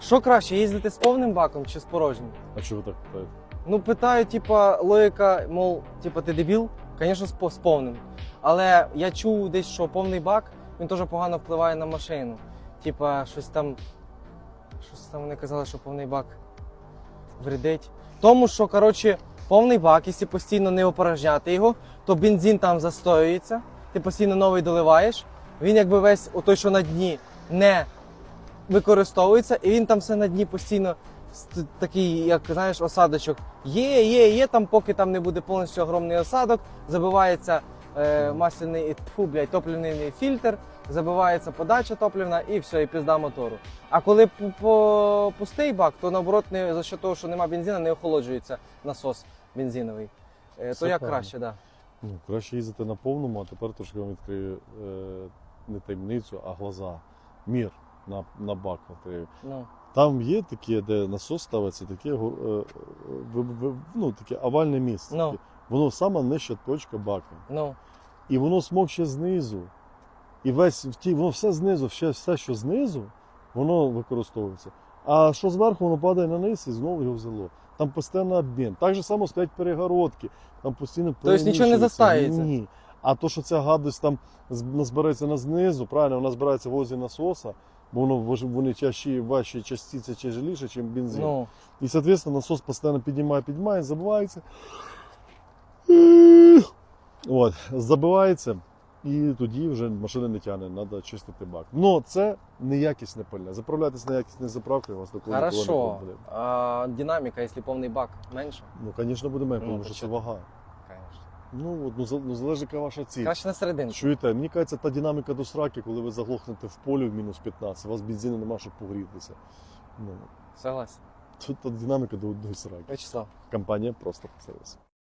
Що краще, їздити з повним баком чи з порожнім? А чого так питаєте? Ну, питаю, типа, логіка, мов, типа, ти дебіл? Звісно, з, з повним. Але я чув десь, що повний бак він теж погано впливає на машину. Типа, щось там. Щось там вони казали, що повний бак вредить. Тому що, коротше, повний бак, якщо постійно не опорожняти його, то бензин там застоюється, ти постійно новий доливаєш. Він якби весь той, що на дні, не використовується, і він там все на дні постійно такий, як знаєш, осадочок. Є, є, є, там, поки там не буде повністю огромний осадок, забивається е, масляний тьфу, блядь, топливний фільтр, забивається подача топливна і все, і пізда мотору. А коли по пустий бак, то наоборот, не за що того, що нема бензина, не охолоджується насос бензиновий. Е, то як правильно. краще, так. Да. Ну, краще їздити на повному, а тепер трошки вам відкрию е, не таємницю, а глаза. Мір на, на бак відкрию. Ну, Там є такі, де насос ставиться, таке, е, е, ну, таке овальне місце. Ну. Таке. Воно сама нижча точка бака. ну, І воно смокче знизу. І весь в ті, воно все знизу, все, все, що знизу, воно використовується. А що зверху, воно падає на низ і знову його взяло. Там постійно обмін. Так же само стоять перегородки, там постійно Тобто нічого не застається? Ні. А то, що ця гадость там з- назбирається на знизу, правильно, вона збирається возле насоса, бо воно вони чаще, ваші частиці тяжеліше, ніж бензин. ну. І, соответственно, насос постійно піднімає, піднімає, забивається. От, забивається, і тоді вже машина не тягне, треба чистити бак. Ну, це неякісне пальне. Заправляйтесь на якісні заправки, у вас такого ніколи не буде. А динаміка, якщо повний бак менше? Ну, звісно, буде менше, Ну, тому то що це вага. Ну, от, ну, ну залежить, яка ваша ціль. Краще на середину. Чуєте, мені кажеться, та динаміка до сраки, коли ви заглохнете в полі в мінус 15, у вас бензину нема, щоб погрітися. Ну, Согласен. тут та динаміка до, до сраки. Вячеслав. Компанія просто сервіс.